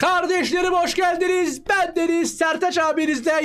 Kardeşlerim hoş geldiniz. Ben Deniz Sertaç abinizle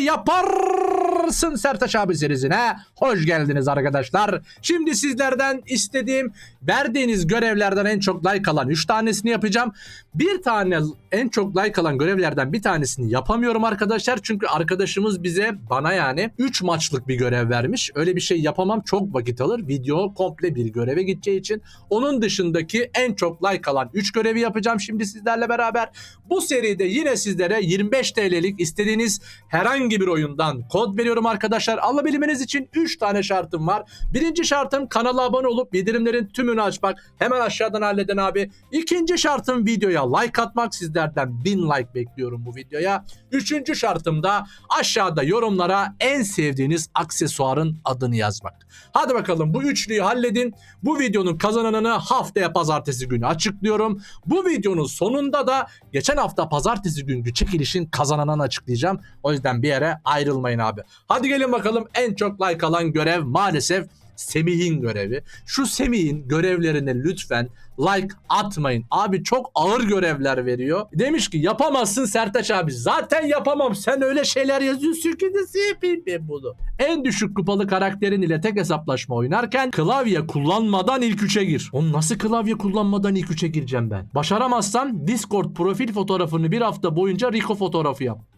yaparsın Sertaç abi serisine. Hoş geldiniz arkadaşlar. Şimdi sizlerden istediğim verdiğiniz görevlerden en çok like alan 3 tanesini yapacağım. Bir tane en çok like alan görevlerden bir tanesini yapamıyorum arkadaşlar. Çünkü arkadaşımız bize bana yani 3 maçlık bir görev vermiş. Öyle bir şey yapamam çok vakit alır. Video komple bir göreve gideceği için. Onun dışındaki en çok like alan 3 görevi yapacağım şimdi sizlerle beraber. Bu seride yine sizlere 25 TL'lik istediğiniz herhangi bir oyundan kod veriyorum arkadaşlar. Alabilmeniz için 3 tane şartım var. Birinci şartım kanala abone olup bildirimlerin tümünü açmak. Hemen aşağıdan halleden abi. İkinci şartım videoya like atmak. Sizlerden 1000 like bekliyorum bu videoya. Üçüncü şartım da aşağıda yorumlara en sevdiğiniz aksesuarın adını yazmak. Hadi bakalım bu üçlüyü halledin. Bu videonun kazananını haftaya pazartesi günü açıklıyorum. Bu videonun sonunda da geçen hafta pazartesi günkü çekilişin kazananını açıklayacağım. O yüzden bir yere ayrılmayın abi. Hadi gelin bakalım en çok like alan görev maalesef Semih'in görevi. Şu Semih'in görevlerine lütfen like atmayın. Abi çok ağır görevler veriyor. Demiş ki yapamazsın Sertaç abi. Zaten yapamam. Sen öyle şeyler yazıyorsun ki nasıl yapayım ben bunu? En düşük kupalı karakterin ile tek hesaplaşma oynarken klavye kullanmadan ilk üçe gir. Oğlum nasıl klavye kullanmadan ilk üçe gireceğim ben? Başaramazsan Discord profil fotoğrafını bir hafta boyunca Rico fotoğrafı yap.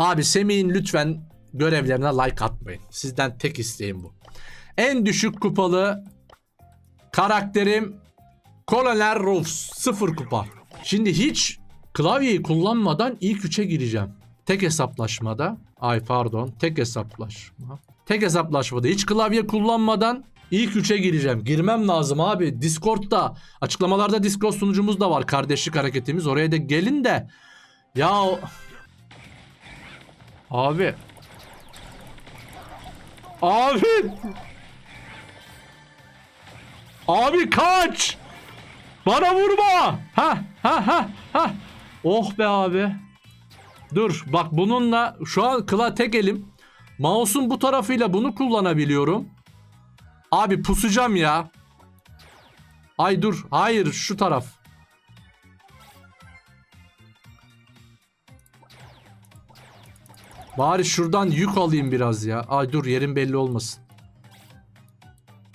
Abi Semih'in lütfen görevlerine like atmayın. Sizden tek isteğim bu. En düşük kupalı karakterim Colonel Ruffs. Sıfır kupa. Şimdi hiç klavyeyi kullanmadan ilk üçe gireceğim. Tek hesaplaşmada. Ay pardon. Tek hesaplaşma. Tek hesaplaşmada hiç klavye kullanmadan ilk üçe gireceğim. Girmem lazım abi. Discord'da açıklamalarda Discord sunucumuz da var. Kardeşlik hareketimiz. Oraya da gelin de. Ya Abi. Abi. Abi kaç. Bana vurma. Ha ha ha ha. Oh be abi. Dur bak bununla şu an kıla tek elim. Mouse'un bu tarafıyla bunu kullanabiliyorum. Abi pusacağım ya. Ay dur. Hayır şu taraf. Bari şuradan yük alayım biraz ya. Ay dur yerim belli olmasın.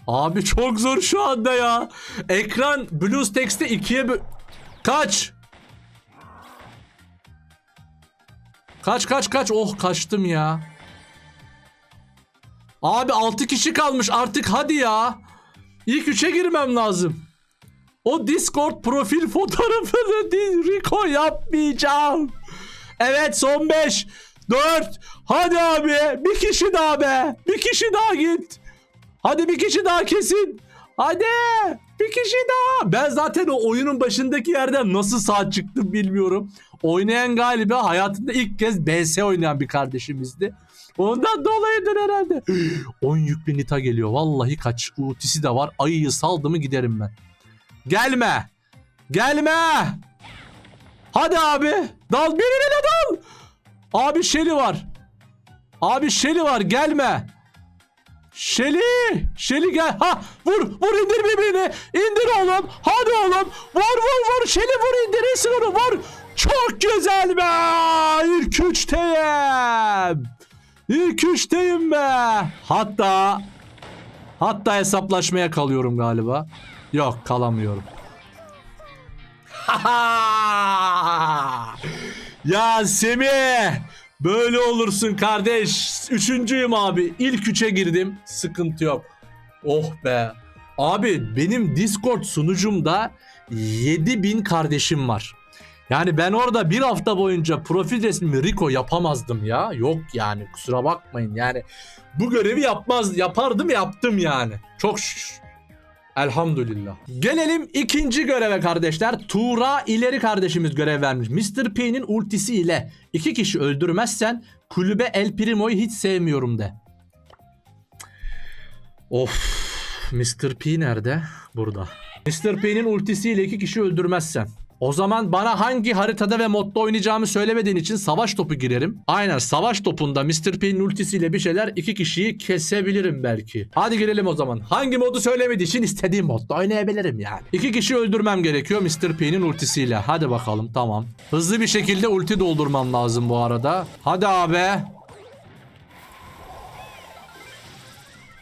Abi çok zor şu anda ya. Ekran BlueStacks'te ikiye bö... Kaç? Kaç kaç kaç. Oh kaçtım ya. Abi 6 kişi kalmış artık hadi ya. İlk 3'e girmem lazım. O Discord profil fotoğrafını Rico yapmayacağım. Evet son 5 4 Hadi abi bir kişi daha be. Bir kişi daha git. Hadi bir kişi daha kesin. Hadi bir kişi daha. Ben zaten o oyunun başındaki yerden nasıl sağ çıktım bilmiyorum. Oynayan galiba hayatında ilk kez BS oynayan bir kardeşimizdi. Ondan dolayıdır herhalde. 10 yüklü Nita geliyor. Vallahi kaç. Ultisi de var. Ayıyı saldı mı giderim ben. Gelme. Gelme. Hadi abi. Dal. Birine de dal Abi Şeli var. Abi Şeli var gelme. Şeli. Şeli gel. Ha vur vur indir birbirini. İndir oğlum. Hadi oğlum. Vur vur vur. Şeli vur indirirsin onu vur. Çok güzel be. İlk üçteyim. İlk üçteyim be. Hatta hatta hesaplaşmaya kalıyorum galiba. Yok kalamıyorum. ya Semih böyle olursun kardeş. Üçüncüyüm abi. İlk üçe girdim. Sıkıntı yok. Oh be. Abi benim Discord sunucumda 7000 kardeşim var. Yani ben orada bir hafta boyunca profil resmimi Rico yapamazdım ya. Yok yani kusura bakmayın yani. Bu görevi yapmaz yapardım yaptım yani. Çok şükür. Elhamdülillah. Gelelim ikinci göreve kardeşler. Tuğra ileri kardeşimiz görev vermiş. Mr. P'nin ultisi ile iki kişi öldürmezsen kulübe El Primo'yu hiç sevmiyorum de. Of. Mr. P nerede? Burada. Mr. P'nin ultisiyle iki kişi öldürmezsen. O zaman bana hangi haritada ve modda oynayacağımı söylemediğin için savaş topu girerim. Aynen savaş topunda Mr. P'nin ultisiyle bir şeyler iki kişiyi kesebilirim belki. Hadi girelim o zaman. Hangi modu söylemediği için istediğim modda oynayabilirim yani. İki kişi öldürmem gerekiyor Mr. P'nin ultisiyle. Hadi bakalım tamam. Hızlı bir şekilde ulti doldurmam lazım bu arada. Hadi abi.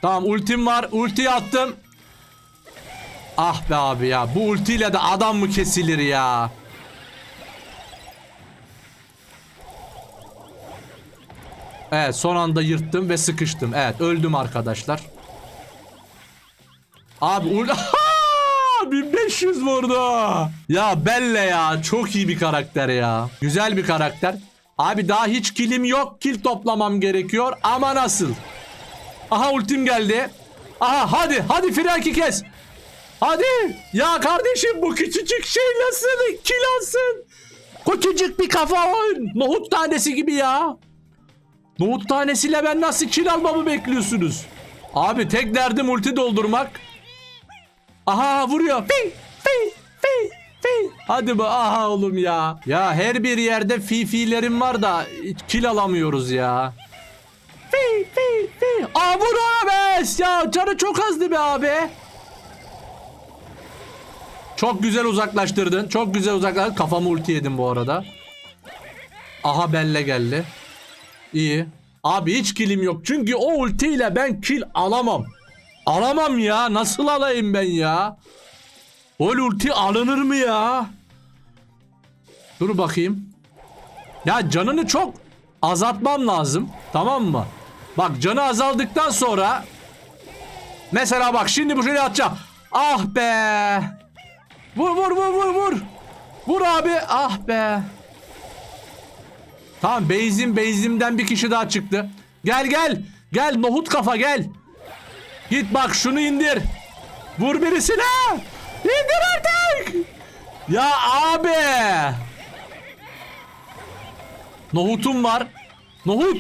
Tamam ultim var. Ultiyi attım. Ah be abi ya. Bu ultiyle de adam mı kesilir ya? Evet son anda yırttım ve sıkıştım. Evet öldüm arkadaşlar. Abi ul 1500 vurdu. Ya Belle ya çok iyi bir karakter ya. Güzel bir karakter. Abi daha hiç kilim yok. Kil toplamam gerekiyor ama nasıl? Aha ultim geldi. Aha hadi hadi frenki kes. Hadi. Ya kardeşim bu küçücük şey nasıl kil alsın? Küçücük bir kafa oyun. Nohut tanesi gibi ya. Nohut tanesiyle ben nasıl kil almamı bekliyorsunuz? Abi tek derdim ulti doldurmak. Aha vuruyor. Fi fi fi fi. Hadi be aha oğlum ya. Ya her bir yerde fi filerim var da kill alamıyoruz ya. Fi fi fi. Aa vur abi. Ya canı çok azdı be abi. Çok güzel uzaklaştırdın. Çok güzel uzaklaştırdın. Kafamı ulti yedim bu arada. Aha Belle geldi. İyi. Abi hiç kilim yok. Çünkü o ultiyle ben kill alamam. Alamam ya. Nasıl alayım ben ya? O ulti alınır mı ya? Dur bakayım. Ya canını çok azaltmam lazım. Tamam mı? Bak canı azaldıktan sonra mesela bak şimdi bu şöyle atacağım. Ah be. Vur vur vur vur vur. Vur abi. Ah be. Tamam Beyzim Beyzim'den bir kişi daha çıktı. Gel gel. Gel nohut kafa gel. Git bak şunu indir. Vur birisine. İndir artık. Ya abi. Nohutum var. Nohut.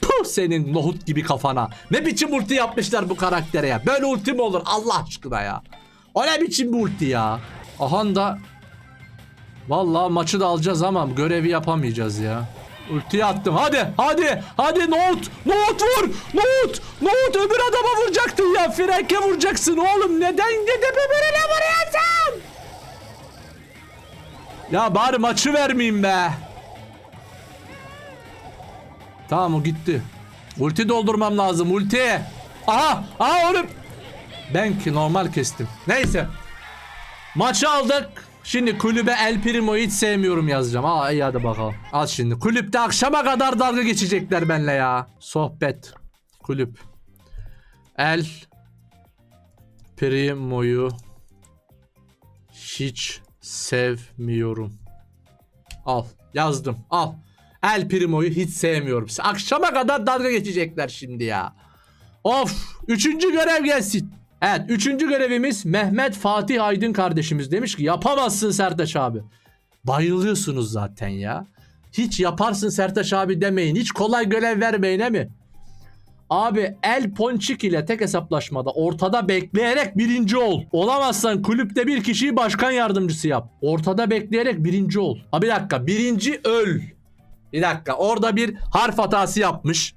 Puh senin nohut gibi kafana. Ne biçim ulti yapmışlar bu karaktere ya. Böyle ulti mi olur Allah aşkına ya. O ne biçim bir ulti ya. Ahan da Vallahi maçı da alacağız ama görevi yapamayacağız ya. Ultiyi attım. Hadi, hadi, hadi Nohut, Nohut vur, Nohut, Nohut öbür adama vuracaktın ya. Frenke vuracaksın oğlum. Neden gidip öbürüne vuruyorsun? Ya bari maçı vermeyeyim be. Tamam o gitti. Ulti doldurmam lazım, ulti. Aha, aha oğlum. Ben ki normal kestim. Neyse. Maçı aldık. Şimdi kulübe El Primo'yu hiç sevmiyorum yazacağım. Aa iyi hadi bakalım. Al şimdi. Kulüpte akşama kadar dalga geçecekler benimle ya. Sohbet. Kulüp. El Primo'yu hiç sevmiyorum. Al. Yazdım. Al. El Primo'yu hiç sevmiyorum. Akşama kadar dalga geçecekler şimdi ya. Of. Üçüncü görev gelsin. Evet üçüncü görevimiz Mehmet Fatih Aydın kardeşimiz demiş ki yapamazsın Sertaç abi. Bayılıyorsunuz zaten ya. Hiç yaparsın Sertaç abi demeyin. Hiç kolay görev vermeyin he mi? Abi El Ponçik ile tek hesaplaşmada ortada bekleyerek birinci ol. Olamazsan kulüpte bir kişiyi başkan yardımcısı yap. Ortada bekleyerek birinci ol. Ha bir dakika birinci öl. Bir dakika orada bir harf hatası yapmış.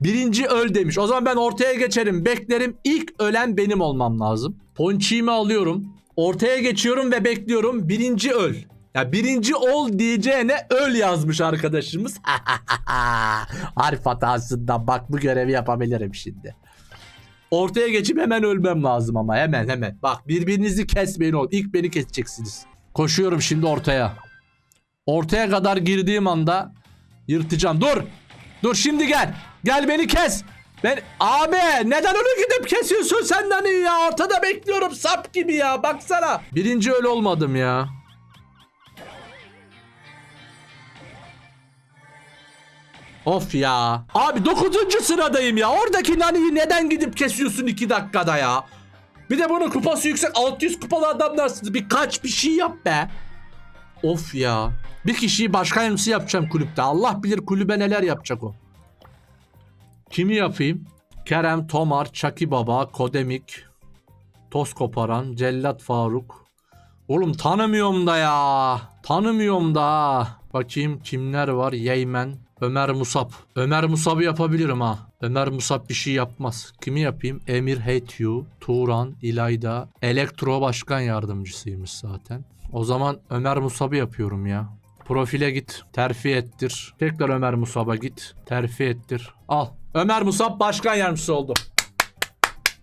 Birinci öl demiş. O zaman ben ortaya geçerim. Beklerim. İlk ölen benim olmam lazım. Ponçiğimi alıyorum. Ortaya geçiyorum ve bekliyorum. Birinci öl. Ya birinci ol diyeceğine öl yazmış arkadaşımız. Harf hatasından bak bu görevi yapabilirim şimdi. Ortaya geçip hemen ölmem lazım ama hemen hemen. Bak birbirinizi kesmeyin oğlum. İlk beni keseceksiniz. Koşuyorum şimdi ortaya. Ortaya kadar girdiğim anda yırtacağım. Dur. Dur şimdi gel. Gel beni kes. Ben abi neden onu gidip kesiyorsun senden iyi ya ortada bekliyorum sap gibi ya baksana. Birinci öyle olmadım ya. Of ya. Abi 9. sıradayım ya. Oradaki Nani'yi neden gidip kesiyorsun 2 dakikada ya? Bir de bunun kupası yüksek 600 kupalı adamlarsınız. Birkaç bir şey yap be. Of ya. Bir kişiyi başkan yardımcısı yapacağım kulüpte. Allah bilir kulübe neler yapacak o. Kimi yapayım? Kerem, Tomar, Çaki Baba, Kodemik, Toz Koparan, Cellat Faruk, Oğlum tanımıyorum da ya. Tanımıyorum da. Bakayım kimler var? Yeymen. Ömer Musab. Ömer Musab'ı yapabilirim ha. Ömer Musab bir şey yapmaz. Kimi yapayım? Emir Heytyu, Turan, İlayda. Elektro başkan yardımcısıymış zaten. O zaman Ömer Musab'ı yapıyorum ya. Profile git. Terfi ettir. Tekrar Ömer Musab'a git. Terfi ettir. Al. Ömer Musab başkan yardımcısı oldu.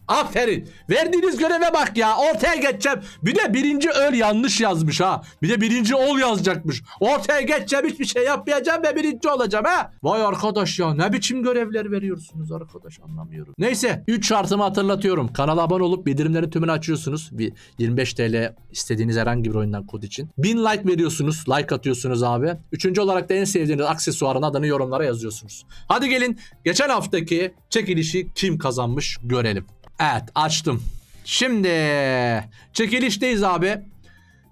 Aferin. Verdiğiniz göreve bak ya. Ortaya geçeceğim. Bir de birinci öl yanlış yazmış ha. Bir de birinci ol yazacakmış. Ortaya geçeceğim hiçbir şey yapmayacağım ve birinci olacağım ha. Vay arkadaş ya ne biçim görevler veriyorsunuz arkadaş anlamıyorum. Neyse 3 şartımı hatırlatıyorum. Kanala abone olup bildirimlerin tümünü açıyorsunuz. Bir 25 TL istediğiniz herhangi bir oyundan kod için. 1000 like veriyorsunuz. Like atıyorsunuz abi. Üçüncü olarak da en sevdiğiniz aksesuarın adını yorumlara yazıyorsunuz. Hadi gelin geçen haftaki çekilişi kim kazanmış görelim. Evet açtım. Şimdi çekilişteyiz abi.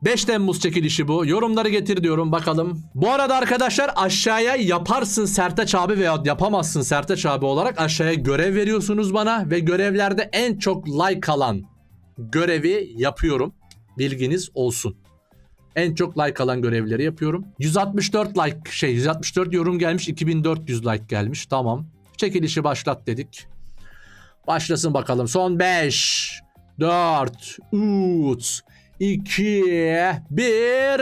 5 Temmuz çekilişi bu. Yorumları getir diyorum bakalım. Bu arada arkadaşlar aşağıya yaparsın Sertaç abi veya yapamazsın Sertaç abi olarak aşağıya görev veriyorsunuz bana ve görevlerde en çok like alan görevi yapıyorum. Bilginiz olsun. En çok like alan görevleri yapıyorum. 164 like şey 164 yorum gelmiş 2400 like gelmiş. Tamam. Çekilişi başlat dedik. Başlasın bakalım. Son 5, 4, 3, 2, 1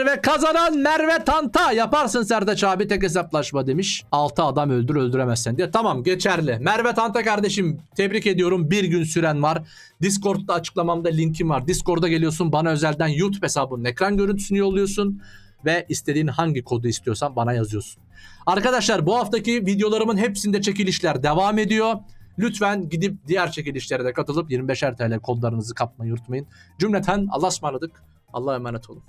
ve kazanan Merve Tanta. Yaparsın Serdaç abi tek hesaplaşma demiş. 6 adam öldür öldüremezsen diye. Tamam geçerli. Merve Tanta kardeşim tebrik ediyorum. Bir gün süren var. Discord'da açıklamamda linkim var. Discord'a geliyorsun bana özelden YouTube hesabının ekran görüntüsünü yolluyorsun. Ve istediğin hangi kodu istiyorsan bana yazıyorsun. Arkadaşlar bu haftaki videolarımın hepsinde çekilişler devam ediyor. Lütfen gidip diğer çekilişlere de katılıp 25'er TL kodlarınızı kapmayı unutmayın. Cümleten Allah'a ısmarladık. Allah'a emanet olun.